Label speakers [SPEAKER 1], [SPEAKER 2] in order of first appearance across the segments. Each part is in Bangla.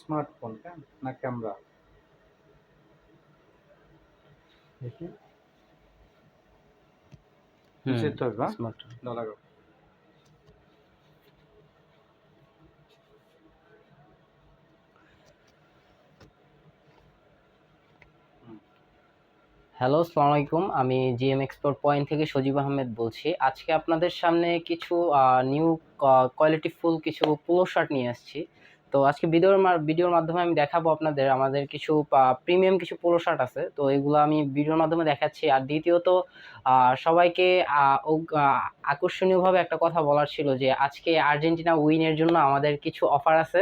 [SPEAKER 1] স্মার্টফোন না ক্যামেরা?
[SPEAKER 2] দেখি।
[SPEAKER 1] হবে হ্যাঁ? লাগাও।
[SPEAKER 2] হ্যালো আসসালামু আলাইকুম আমি জিএম এক্সপোর্ট পয়েন্ট থেকে সজীব আহমেদ বলছি। আজকে আপনাদের সামনে কিছু নিউ কোয়ালিটি ফুল কিছু পোলো শার্ট নিয়ে আসছি। তো আজকে ভিডিওর ভিডিওর মাধ্যমে আমি দেখাবো আপনাদের আমাদের কিছু প্রিমিয়াম কিছু পোলো শার্ট আছে। তো এগুলো আমি ভিডিওর মাধ্যমে দেখাচ্ছি। আর দ্বিতীয়ত সবাইকে আকর্ষণীয়ভাবে একটা কথা বলার ছিল যে আজকে আর্জেন্টিনা উইনের জন্য আমাদের কিছু অফার আছে।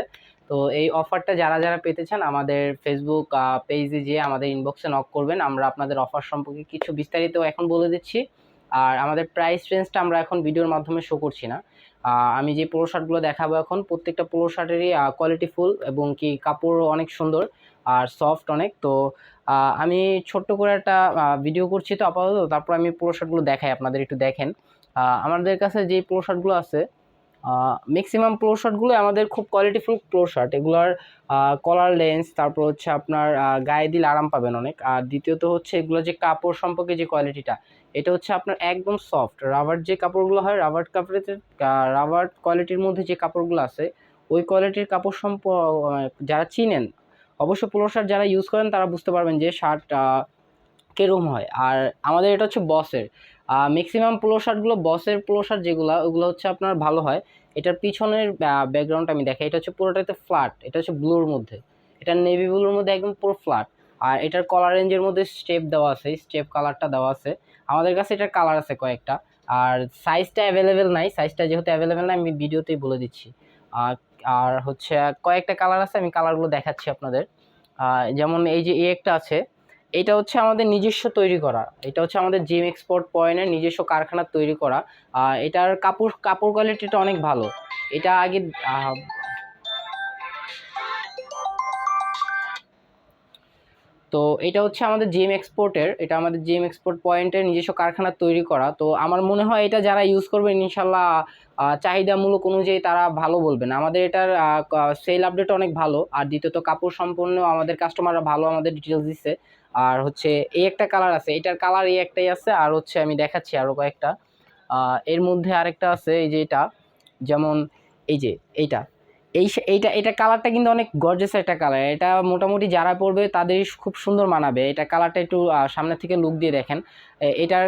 [SPEAKER 2] তো এই অফারটা যারা যারা পেতে চান আমাদের ফেসবুক পেজে যেয়ে আমাদের ইনবক্সে নক করবেন। আমরা আপনাদের অফার সম্পর্কে কিছু বিস্তারিত এখন বলে দিচ্ছি। আর আমাদের প্রাইস রেঞ্জটা আমরা এখন ভিডিওর মাধ্যমে শো করছি না। আমি যে পোলো শার্টগুলো দেখাবো এখন, প্রত্যেকটা পোলো শার্টেরই কোয়ালিটি ফুল এবং কি কাপড় অনেক সুন্দর আর সফট অনেক। তো আমি ছোট্ট করে একটা ভিডিও করছি তো আপাতত, তারপর আমি পোলো শার্টগুলো দেখাই, আপনাদের একটু দেখেন। আমাদের কাছে যে পোলো শার্টগুলো আছে ম্যাক্সিমাম প্রো শার্টগুলো আমাদের খুব কোয়ালিটিফুল প্রো শার্ট এগুলোর কলার লেন্স তারপর হচ্ছে আপনার গায়ে দিলে আরাম পাবেন অনেক। আর দ্বিতীয়ত হচ্ছে এগুলো যে কাপড় সম্পর্কে যে কোয়ালিটিটা এটা হচ্ছে আপনার একদম সফট রাবার যে কাপড়গুলো হয় রাবার কাপড়ের রাবার কোয়ালিটির মধ্যে যে কাপড়গুলো আছে, ওই কোয়ালিটির কাপড় সম্প যারা চিনেন, অবশ্য পোলো শার্ট যারা ইউজ করেন, তারা বুঝতে পারবেন যে শার্ট কেরম হয়? আর আমাদের এটা হচ্ছে বসের। ম্যাক্সিমাম পোলো বসের পোলো যেগুলো, ওগুলো হচ্ছে আপনার ভালো হয়। এটার পিছনের ব্যাকগ্রাউন্ড আমি দেখাই। এটা হচ্ছে পুরোটাতে ফ্ল্যাট এটা হচ্ছে ব্লুর মধ্যে। এটা নেভি ব্লুর মধ্যে একদম পুরো ফ্ল্যাট আর এটার কালার রেঞ্জের মধ্যে স্টেপ দেওয়া আছে স্টেপ কালারটা দেওয়া আছে। আমাদের কাছে এটার কালার আছে কয়েকটা। আর সাইজটা অ্যাভেলেবেল নাই। সাইজটা যেহেতু অ্যাভেলেবেল নাই, আমি ভিডিওতেই বলে দিচ্ছি। আর হচ্ছে কয়েকটা কালার আছে, আমি কালারগুলো দেখাচ্ছি আপনাদের। যেমন এই যে এই একটা আছে এটা হচ্ছে আমাদের নিজস্ব তৈরি করা। এটা হচ্ছে আমাদের জিম এক্সপোর্ট পয়েন্টের নিজস্ব কারখানা তৈরি করা। এটার কাপড় কাপড় কোয়ালিটিটা অনেক ভালো। এটা আগে তো এটা হচ্ছে আমাদের জিএম এক্সপোর্টের এটা আমাদের জিএম এক্সপোর্ট পয়েন্টের নিজস্ব কারখানার তৈরি করা। তো আমার মনে হয় এটা যারা ইউজ করবেন ইনশাল্লাহ চাহিদামূলক অনুযায়ী তারা ভালো বলবেন আমাদের এটার সেল আপডেট অনেক ভালো। আর দ্বিতীয়ত, কাপড় সম্পন্ন আমাদের কাস্টমাররা ভালো আমাদের ডিটেলস দিচ্ছে আর হচ্ছে এই একটা কালার আছে, এটার কালার এই একটাই আছে, আর হচ্ছে আমি দেখাচ্ছি আরও কয়েকটা। এর মধ্যে আরেকটা আছে, এই যে এটা, যেমন এই যে এইটা। এই এইটা, এটা কালারটা কিন্তু অনেক গর্জেস একটা কালার এটা মোটামুটি যারা পরবে তাদের খুব সুন্দর মানাবে। এটা কালারটা একটু সামনে থেকে লুক দিয়ে দেখেন। এটার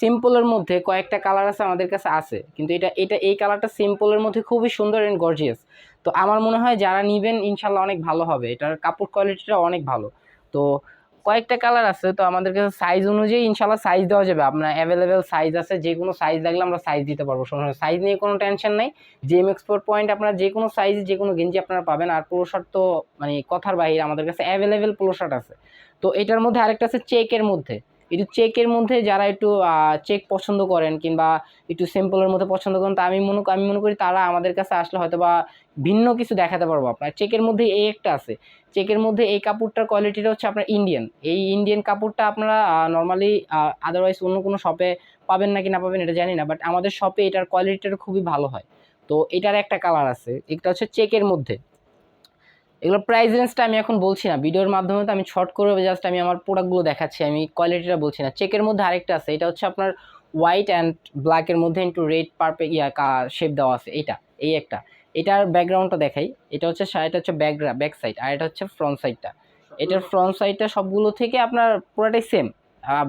[SPEAKER 2] সিম্পলের মধ্যে কয়েকটা কালার আছে আমাদের কাছে আছে, কিন্তু এটা এটা, এই কালারটা সিম্পলের মধ্যে খুবই সুন্দর অ্যান্ড গর্জিয়াস তো আমার মনে হয় যারা নেবেন ইনশাল্লাহ অনেক ভালো হবে, এটার কাপড় কোয়ালিটিটা অনেক ভালো। তো কয়েকটা কালার আছে, তো আমাদের কাছে সাইজ অনুযায়ী ইনশাল্লাহ সাইজ দেওয়া যাবে। আপনার অ্যাভেলেবেল সাইজ আছে, যে কোনো সাইজ লাগলে আমরা সাইজ দিতে পারব। সাইজ নিয়ে কোনো টেনশন নেই। জিএম এক্সপোর্ট পয়েন্ট আপনার যে কোনো সাইজ যে কোনো গেঞ্জি আপনারা পাবেন। আর পোলো শার্ট তো মানে কথার বাইরে আমাদের কাছে অ্যাভেলেবেল পোলো শার্ট আছে। তো এটার মধ্যে আরেকটা আছে চেকের মধ্যে। একটু চেকের মধ্যে যারা একটু চেক পছন্দ করেন কিংবা একটু সিম্পলের মধ্যে পছন্দ করেন, তা আমি মনে আমি মনে করি তারা আমাদের কাছে আসলে হয়তো বা ভিন্ন কিছু দেখাতে পারব আপনার। চেকের মধ্যে এই একটা আছে। চেকের মধ্যে এই কাপড়টার কোয়ালিটিটা হচ্ছে আপনার ইন্ডিয়ান এই ইন্ডিয়ান কাপড়টা আপনারা নর্মালি আদারওয়াইজ অন্য কোনো শপে পাবেন নাকি না পাবেন এটা জানি না বাট আমাদের শপে এটার কোয়ালিটিটা খুবই ভালো হয়। তো এটার একটা কালার আছে এটা হচ্ছে চেকের মধ্যে। এগুলো প্রাইস রেঞ্জটা আমি এখন বলছি না। ভিডিওর মাধ্যমে তো আমি শর্ট করে জাস্ট আমি আমার প্রোডাক্টগুলো দেখাচ্ছি, আমি কোয়ালিটিটা বলছি না। চেকের মধ্যে আরেকটা আছে, এটা হচ্ছে আপনার হোয়াইট অ্যান্ড ব্ল্যাকের মধ্যে একটু রেড পার্পে ইয়া শেপ দেওয়া আছে এইটা এই একটা। এটার ব্যাকগ্রাউন্ডটা দেখাই, এটা হচ্ছে এটা হচ্ছে ব্যাক ব্যাক সাইড আর এটা হচ্ছে ফ্রন্ট সাইডটা এটার ফ্রন্ট সাইডটা সবগুলো থেকে আপনার পুরোটাই সেম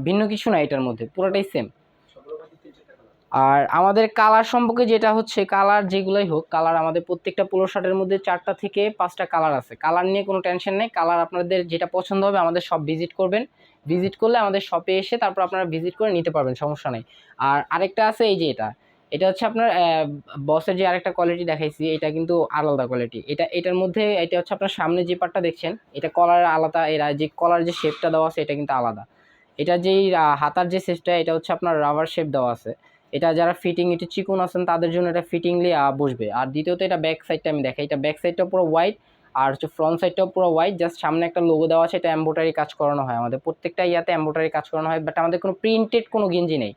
[SPEAKER 2] ভিন্ন কিছু না এটার মধ্যে, পুরোটাই সেম আর আমাদের কালার সম্পর্কে যেটা হচ্ছে কালার যেগুলোই হোক কালার আমাদের প্রত্যেকটা পোলো শার্টের মধ্যে চারটা থেকে পাঁচটা কালার আছে। কালার নিয়ে কোনো টেনশন নেই। কালার আপনাদের যেটা পছন্দ হবে আমাদের সব ভিজিট করবেন। ভিজিট করলে আমাদের শপে এসে তারপর আপনারা ভিজিট করে নিতে পারবেন, সমস্যা নেই। আর আরেকটা আছে এই যে এটা। এটা হচ্ছে আপনার বসের যে আরেকটা কোয়ালিটি দেখাইছি, এটা কিন্তু আলাদা কোয়ালিটি এটা, এটার মধ্যে, এটা হচ্ছে আপনার সামনে যে পার্টটা দেখছেন, এটা কলার আলাদা, এরা যে কলার যে শেপটা দেওয়া আছে, এটা কিন্তু আলাদা। এটা যেই হাতার যে শেপটা এটা হচ্ছে আপনার রাবার শেপ দেওয়া আছে। এটা যারা ফিটিং একটু চিকন আছেন, তাদের জন্য এটা ফিটিংলি বসবে। আর দ্বিতীয়ত এটা ব্যাক সাইডটা আমি দেখাই। এটা ব্যাক সাইডটা পুরো হোয়াইট আর হচ্ছে ফ্রন্ট সাইডটাও পুরো হোয়াইট জাস্ট সামনে একটা লোগো দেওয়া আছে, এটা এম্বোটারি কাজ করানো হয় আমাদের। প্রত্যেকটা ইয়াতে এম্বোটারি কাজ করানো হয় বাট আমাদের কোনো প্রিন্টেড কোনো গেঞ্জি নেই।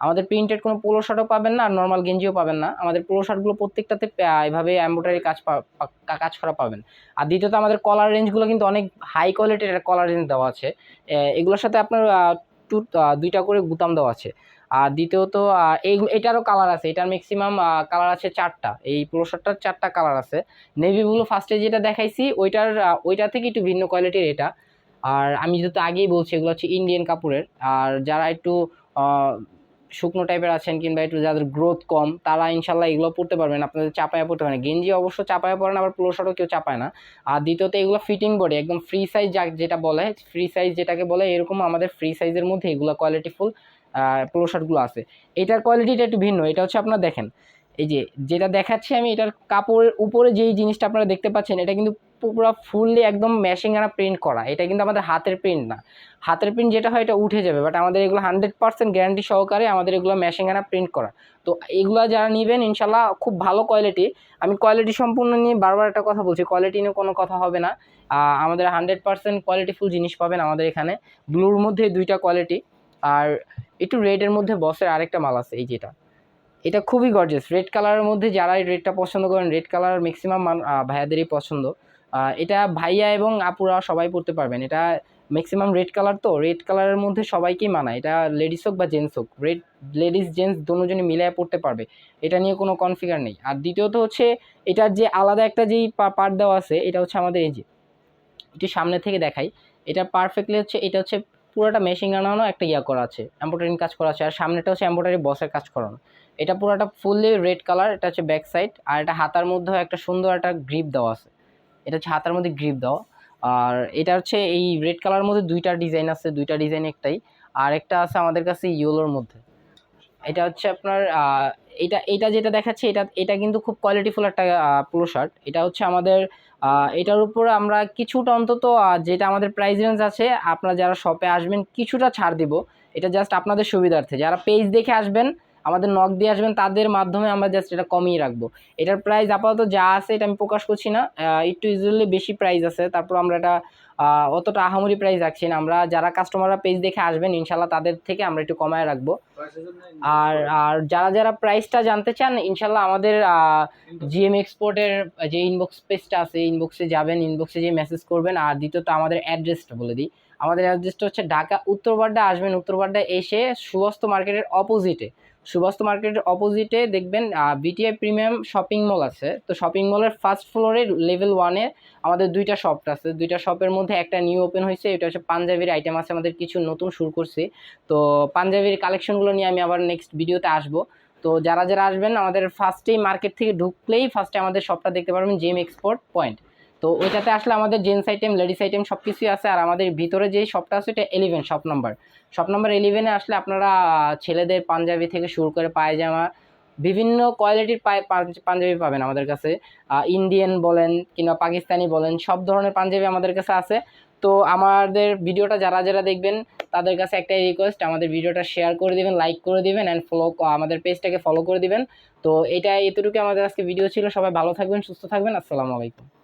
[SPEAKER 2] আমাদের প্রিন্টেড কোনো পোলো শার্টও পাবেন না, আর নর্মাল গেঞ্জিও পাবেন না। আমাদের পোলো শার্টগুলো প্রত্যেকটাতে এভাবে এম্ব্রয়ডারি কাজ পা- কাজ করা পাবেন। আর দ্বিতীয়ত আমাদের কলার রেঞ্জগুলো কিন্তু অনেক হাই কোয়ালিটির কলার রেঞ্জ দেওয়া আছে। এগুলোর সাথে আপনার টু দুইটা করে বুতাম দেওয়া আছে। আর দ্বিতীয়ত এই এটারও কালার আছে। এটার ম্যাক্সিমাম কালার আছে চারটা। এই পুরো শার্টটার চারটা কালার আছে। নেভি ব্লু ফার্স্টে যেটা দেখাইছি, ওইটার ওইটা থেকে একটু ভিন্ন কোয়ালিটির এটা। আর আমি যেহেতু আগেই বলছি, এগুলো হচ্ছে ইন্ডিয়ান কাপড়ের। আর যারা একটু শুকনো টাইপের আছেন কিংবা একটু যাদের গ্রোথ কম, তারা ইনশাল্লাহ এগুলো পড়তে পারবেন। আপনাদের চাপায়া পড়তে পারেন। গেঞ্জি অবশ্য চাপায়া পড়ে না আবার পুরো শটও কেউ চাপায় না। আর দ্বিতীয়ত, এগুলো ফিটিং বডি একদম ফ্রি সাইজ যেটা বলে ফ্রি সাইজ যেটাকে বলে, এরকম আমাদের ফ্রি সাইজের মধ্যে এগুলো কোয়ালিটিফুল পোলো শার্টগুলো আছে। এটার কোয়ালিটিটা একটু ভিন্ন। এটা হচ্ছে আপনারা দেখেন এই যে যেটা দেখাচ্ছি আমি, এটার কাপড়ের উপরে যেই জিনিসটা আপনারা দেখতে পাচ্ছেন, এটা কিন্তু পুরো ফুললি একদম ম্যাশিং আনা প্রিন্ট করা। এটা কিন্তু আমাদের হাতের প্রিন্ট না। হাতের প্রিন্ট যেটা হয়, এটা উঠে যাবে। বাট আমাদের এগুলো হান্ড্রেড পার্সেন্ট গ্যারান্টি সহকারে আমাদের এগুলো ম্যাশিং আনা প্রিন্ট করা। তো এগুলো যারা নেবেন, ইনশাল্লাহ খুব ভালো কোয়ালিটি আমি কোয়ালিটি সম্পূর্ণ নিয়ে বারবার একটা কথা বলছি কোয়ালিটি নিয়ে কোনো কথা হবে না। আমাদের হান্ড্রেড পার্সেন্ট কোয়ালিটিফুল জিনিস পাবেন আমাদের এখানে। ব্লুর মধ্যে দুইটা কোয়ালিটি আর একটু রেডের মধ্যে বসের আরেকটা মাল আছে, এই যেটা। এটা খুবই গর্জিয়াস রেড কালারের মধ্যে যারা রেডটা পছন্দ করেন রেড কালার ম্যাক্সিমাম ভাইয়াদেরই পছন্দ। এটা ভাইয়া এবং আপুরা সবাই পড়তে পারবেন। এটা ম্যাক্সিমাম রেড কালার তো রেড কালারের মধ্যে সবাইকেই মানায়। এটা লেডিস হোক বা জেন্টস হোক রেড লেডিস জেন্টস দুজনে মিলিয়ে পড়তে পারবে। এটা নিয়ে কোনো কনফিগার নেই। আর দ্বিতীয়ত হচ্ছে, এটার যে আলাদা একটা যেই পার্ট দেওয়া আছে, এটা হচ্ছে আমাদের এই যে, একটু সামনে থেকে দেখাই। এটা পারফেক্টলি হচ্ছে, এটা হচ্ছে পুরোটা মেশিন আনানো একটা ইয়া করা আছে এম্ব্রয়ডারিং কাজ করা আছে, আর সামনেটা হচ্ছে এম্ব্রয়ডারি বসের কাজ করানো। এটা পুরোটা ফুললি রেড কালার এটা হচ্ছে ব্যাক সাইড আর এটা হাতার মধ্যেও একটা সুন্দর একটা গ্রিপ দেওয়া আছে। এটা হচ্ছে হাতার মধ্যে গ্রিপ দেওয়া, আর এটা হচ্ছে এই রেড কালার মধ্যে দুইটা ডিজাইন আছে, দুইটা ডিজাইন একটাই, আর একটা আছে আমাদের কাছে ইয়েলোর মধ্যে। এটা হচ্ছে আপনার এটা এটা যেটা দেখাচ্ছে, এটা এটা কিন্তু খুব কোয়ালিটিফুল একটা পুরো শার্ট এটা হচ্ছে আমাদের এটার উপর আমরা কিছুটা অন্তত যেটা আমাদের প্রাইস রেঞ্জ আছে, আপনারা যারা শপে আসবেন, কিছুটা ছাড় দিব। এটা জাস্ট আপনাদের সুবিধার্থে। যারা পেজ দেখে আসবেন, আমাদের নক দিয়ে আসবেন, তাদের মাধ্যমে আমরা জাস্ট এটা কমিয়ে রাখব। এটার প্রাইস আপাতত যা আছে, এটা আমি প্রকাশ করছি না। একটু ইউজুয়ালি বেশি প্রাইস আছে, তারপর আমরা এটা অতটা আহামরি প্রাইস রাখছি না। আমরা যারা কাস্টমাররা পেজ দেখে আসবেন ইনশাল্লাহ তাদের থেকে আমরা একটু কমায় রাখব। আর আর যারা যারা প্রাইসটা জানতে চান ইনশাল্লাহ আমাদের জিএম এক্সপোর্টের যে ইনবক্স পেজটা আছে ইনবক্সে যাবেন ইনবক্সে যে মেসেজ করবেন। আর দ্বিতীয়ত আমাদের অ্যাড্রেসটা বলে দিই। আমাদের অ্যাড্রেসটা হচ্ছে ঢাকা উত্তরবাড্ডা আসবেন। উত্তরবাড্ডা এসে সুবস্ত মার্কেটের অপোজিটে সুবস্ত মার্কেটের অপোজিটে দেখবেন বিটিআই প্রিমিয়াম শপিং মল আছে। তো শপিং মলের ফার্স্ট ফ্লোরে লেভেল ওয়ানে আমাদের দুইটা শপ আছে। দুইটা শপের মধ্যে একটা নিউ ওপেন হয়েছে, এটা হচ্ছে পাঞ্জাবির আইটেম আছে, আমাদের কিছু নতুন শুরু করছি। তো পাঞ্জাবির কালেকশনগুলো নিয়ে আমি আবার নেক্সট ভিডিওতে আসব। তো যারা যারা আসবেন, আমাদের ফার্স্টেই মার্কেট থেকে ঢুকলেই ফার্স্টে আমাদের শপটা দেখতে পারবেন জিম এক্সপোর্ট পয়েন্ট তো ওইটাতে আসলে আমাদের জেন্টস আইটেম লেডিস আইটেম সব কিছুই আছে আর আমাদের ভিতরে যে শপটা আছে এটা eleven shop number shop number এলিভেনে আসলে আপনারা ছেলেদের পাঞ্জাবি থেকে শুরু করে পায়জামা, বিভিন্ন কোয়ালিটির পাঞ্জাবি পাবেন আমাদের কাছে। ইন্ডিয়ান বলেন কিংবা পাকিস্তানি বলেন, সব ধরনের পাঞ্জাবি আমাদের কাছে আছে। তো আমাদের ভিডিওটা যারা যারা দেখবেন, তাদের কাছে একটাই রিকোয়েস্ট আমাদের ভিডিওটা শেয়ার করে দিবেন লাইক করে দিবেন অ্যান্ড ফলো আমাদের পেজটাকে ফলো করে দিবেন। তো এটা এতটুকু আমাদের আজকে ভিডিও ছিল। সবাই ভালো থাকবেন, সুস্থ থাকবেন। আসসালামু আলাইকুম।